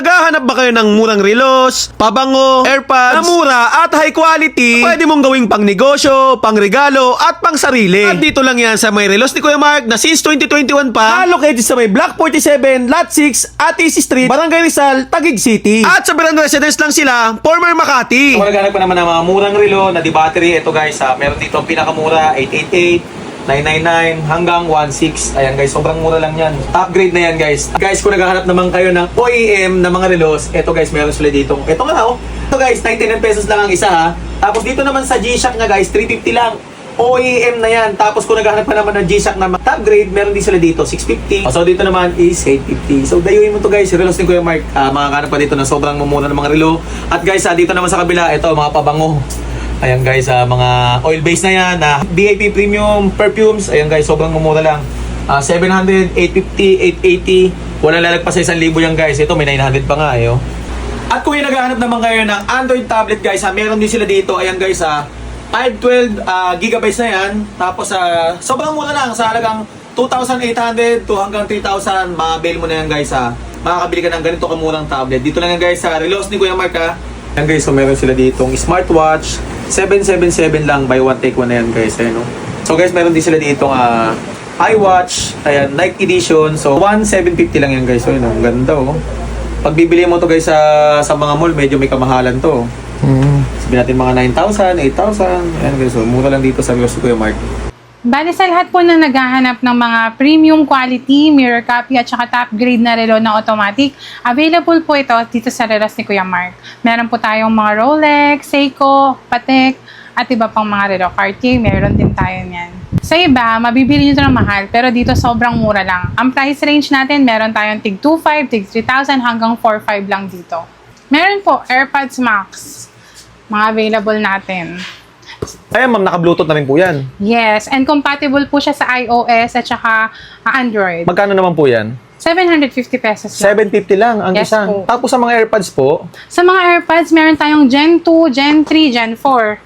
Naghahanap ba kayo ng murang relos, pabango, airpods, na mura at high quality? Pwede mong gawing pang negosyo, pang regalo, at pang sarili. At dito lang yan sa may relos ni Kuya Mark na since 2021 pa, located sa may Block 47, Lot 6, Atis Street, Barangay Rizal, Taguig City. At sa Brand Residence lang sila, former Makati. Naghanap pa naman ng mga murang relo na di battery, ito guys, ha, meron dito ang pinakamura, 888, 999 hanggang 16. Ayan guys, sobrang mura lang yan. Top grade na yan guys. Guys, kung naghahanap naman kayo ng OEM na mga relos, ito guys, meron sila dito. Ito nga oh. Ito guys, 99 pesos lang ang isa ha. Tapos dito naman sa G-Shock nga guys, 350 lang. OEM na yan. Tapos kung naghahanap pa naman ng G-Shock na top grade, meron din sila dito, 650. So dito naman is 850. So dayuin mo to guys, relos ni Kuya Mark. Uh, makakahanap pa dito ng sobrang mumura ng mga relo. At guys, ah, dito naman sa kabila, ito mga pabango. Ayan guys, ah, mga oil base na yan, na BIP premium perfumes. Ayan guys, sobrang mumura lang. Ah, 700, 850, 880. Walang lalagpas sa 1,000 yan guys. Ito may 900 pa nga eh. oh. At kung yung naghahanap naman kayo ng Android tablet guys, ha, meron din sila dito. Ayan guys, ha, 512 ah, gigabytes na yan. Tapos sa sobrang mura lang sa halagang 2,800 to hanggang 3,000, ma-avail mo na yan guys ha. Makakabili ka ng ganito kamurang tablet. Dito lang yan guys sa Relos ni Kuya Mark ha. Yan guys, so meron sila ditong smartwatch. 777 lang, buy one take one na yan guys. Ayan, no? So guys, meron din sila ditong ah, iWatch, ayan, Nike Edition. So 1,750 lang yan guys. So yun, ang ganda oh. Pag bibili mo to guys sa, sa mga mall, medyo may kamahalan to. Sabihin natin mga 9,000, 8,000. Ayan guys, so mura lang dito sa ni Kuya Mark. Bali sa lahat po na naghahanap ng mga premium quality, mirror copy at saka top grade na relo na automatic, available po ito dito sa relos ni Kuya Mark. Meron po tayong mga Rolex, Seiko, Patek, at iba pang mga relo. Cartier, meron din tayo niyan. Sa iba, mabibili nyo ito ng mahal, pero dito sobrang mura lang. Ang price range natin, meron tayong tig 2,500, tig 3,000 hanggang 4,500 lang dito. Meron po, AirPods Max. Mga available natin. Ayan ma'am, naka-bluetooth na rin po yan. Yes, and compatible po siya sa iOS at saka ah, Android. Magkano naman po yan? 750 pesos lang. 750 lang ang Yes isa. po. Tapos sa mga AirPods po, Sa mga AirPods, meron tayong Gen 2, Gen 3, Gen 4.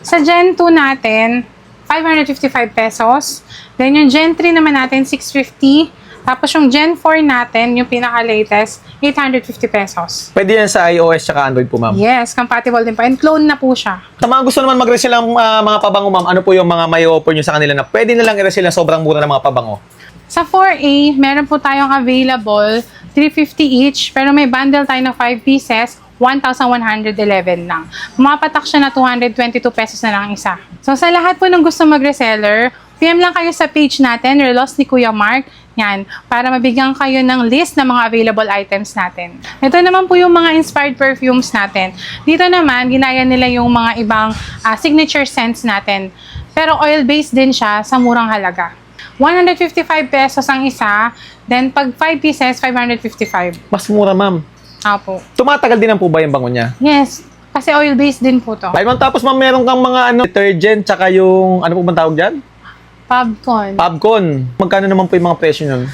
Sa Gen 2 natin, 555 pesos. Then yung Gen 3 naman natin, 650. Tapos yung Gen 4 natin, yung pinaka-latest, 850 pesos. pwede yan sa iOS tsaka Android po ma'am. Yes, compatible din po. And clone na po siya. Sa mga gusto naman mag-resell ng ah, mga pabango ma'am, ano po yung mga may offer nyo sa kanila na pwede nilang i-resell na sobrang mura ng mga pabango? Sa 4A, meron po tayong available 350 each, pero may bundle tayo ng 5 pieces, 1,111 lang. Pumapatak siya na 222 pesos na lang ang isa. So sa lahat po ng gusto mag-reseller, PM lang kayo sa page natin, Relos ni Kuya Mark, yan, para mabigyan kayo ng list ng mga available items natin. Ito naman po yung mga inspired perfumes natin. Dito naman, ginaya nila yung mga ibang ah, signature scents natin. Pero oil-based din siya sa murang halaga. 155 pesos ang isa, then pag 5 pieces, 555. Mas mura ma'am. Apo. Tumatagal din ang po ba yung bango niya? Yes, kasi oil-based din po to. Dahil ma'am, tapos ma'am, meron kang mga ano, detergent tsaka yung, ano po bang tawag dyan? Pubcon. Pubcon. Magkano naman po yung mga presyo nun?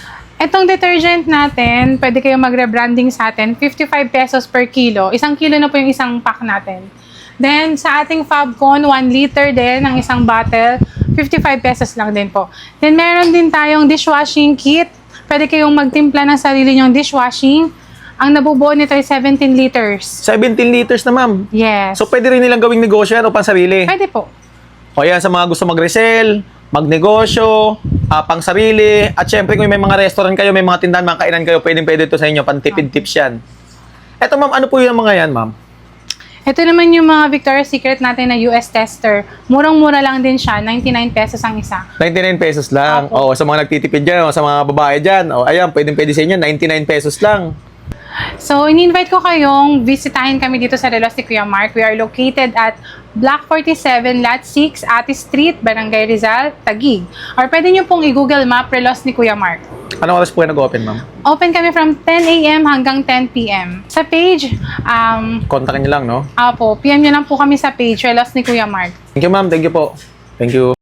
Itong detergent natin, pwede kayo mag-rebranding sa atin, 55 pesos per kilo. Isang kilo na po yung isang pack natin. Then, sa ating Fabcon, 1 liter din ang isang bottle, 55 pesos lang din po. Then, meron din tayong dishwashing kit. Pwede kayong magtimpla ng sarili nyong dishwashing. Ang nabubuo nito ay 17 liters. 17 liters na ma'am. Yes. So pwede rin nilang gawing negosyo yan o pang sarili? pwede po. O yan, sa mga gusto mag-resell, magnegosyo, ah, pang sarili, at syempre kung may mga restaurant kayo, may mga tindahan, mga kainan kayo, pwedeng pwede ito sa inyo, pantipid tips yan. Eto ma'am, ano po yung mga yan ma'am? Ito naman yung mga Victoria's Secret natin na US tester. Murang-mura lang din siya, 99 pesos ang isa. 99 pesos lang. Apo. O sa mga nagtitipid dyan, o sa mga babae dyan, o ayan, pwedeng pwede sa inyo, 99 pesos lang. So, in-invite ko kayong bisitahin kami dito sa Relos ni Kuya Mark. We are located at Block 47, Lot 6, Ati Street, Barangay Rizal, Taguig. Or pwede nyo pong i-google map Relos ni Kuya Mark. Anong oras po yan nag-open ma'am? Open kami from 10 a.m. hanggang 10 p.m. Sa page, um, Kontakin nyo lang, no? apo, PM nyo lang po kami sa page Relos ni Kuya Mark. Thank you ma'am, thank you po. Thank you.